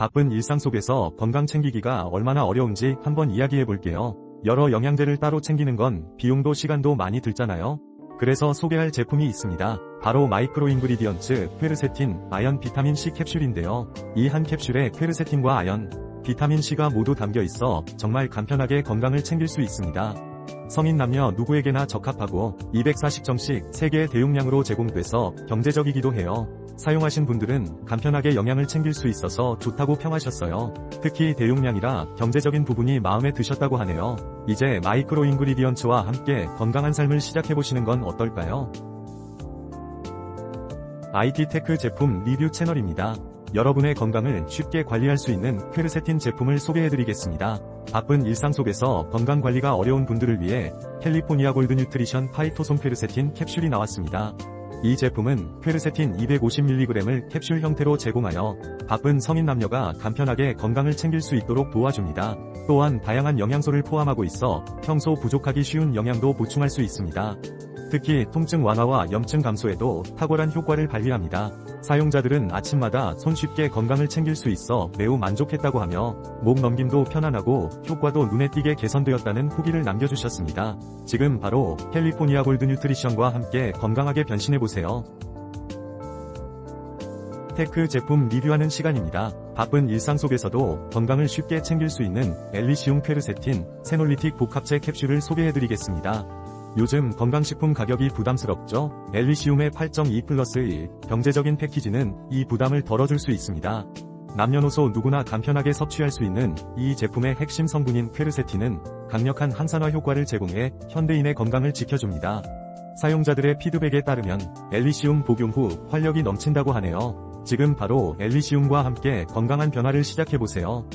바쁜 일상 속에서 건강 챙기기가 얼마나 어려운지 한번 이야기해 볼게요. 여러 영양제를 따로 챙기는 건 비용도 시간도 많이 들잖아요. 그래서 소개할 제품이 있습니다. 바로 마이크로 인그리디언츠 퀘르세틴 아연 비타민 C 캡슐인데요. 이 한 캡슐에 퀘르세틴과 아연, 비타민 C가 모두 담겨 있어 정말 간편하게 건강을 챙길 수 있습니다. 성인 남녀 누구에게나 적합하고 240정씩 3개의 대용량으로 제공돼서 경제적이기도 해요. 사용하신 분들은 간편하게 영양을 챙길 수 있어서 좋다고 평하셨어요. 특히 대용량이라 경제적인 부분이 마음에 드셨다고 하네요. 이제 마이크로 인그리디언츠와 함께 건강한 삶을 시작해보시는 건 어떨까요? IT 테크 제품 리뷰 채널입니다. 여러분의 건강을 쉽게 관리할 수 있는 퀘르세틴 제품을 소개해드리겠습니다. 바쁜 일상 속에서 건강 관리가 어려운 분들을 위해 캘리포니아 골드 뉴트리션 파이토솜 퀘르세틴 캡슐이 나왔습니다. 이 제품은 퀘르세틴 250mg을 캡슐 형태로 제공하여 바쁜 성인 남녀가 간편하게 건강을 챙길 수 있도록 도와줍니다. 또한 다양한 영양소를 포함하고 있어 평소 부족하기 쉬운 영양도 보충할 수 있습니다. 특히 통증 완화와 염증 감소에도 탁월한 효과를 발휘합니다. 사용자들은 아침마다 손쉽게 건강을 챙길 수 있어 매우 만족했다고 하며 목 넘김도 편안하고 효과도 눈에 띄게 개선되었다는 후기를 남겨주셨습니다. 지금 바로 캘리포니아 골드 뉴트리션과 함께 건강하게 변신해보세요. 테크 제품 리뷰하는 시간입니다. 바쁜 일상 속에서도 건강을 쉽게 챙길 수 있는 엘리시움 퀘르세틴 세놀리틱 복합체 캡슐을 소개해드리겠습니다. 요즘 건강식품 가격이 부담스럽죠? 엘리시움의 8.2 플러스 1 경제적인 패키지는 이 부담을 덜어줄 수 있습니다. 남녀노소 누구나 간편하게 섭취할 수 있는 이 제품의 핵심 성분인 퀘르세틴은 강력한 항산화 효과를 제공해 현대인의 건강을 지켜줍니다. 사용자들의 피드백에 따르면 엘리시움 복용 후 활력이 넘친다고 하네요. 지금 바로 엘리시움과 함께 건강한 변화를 시작해보세요.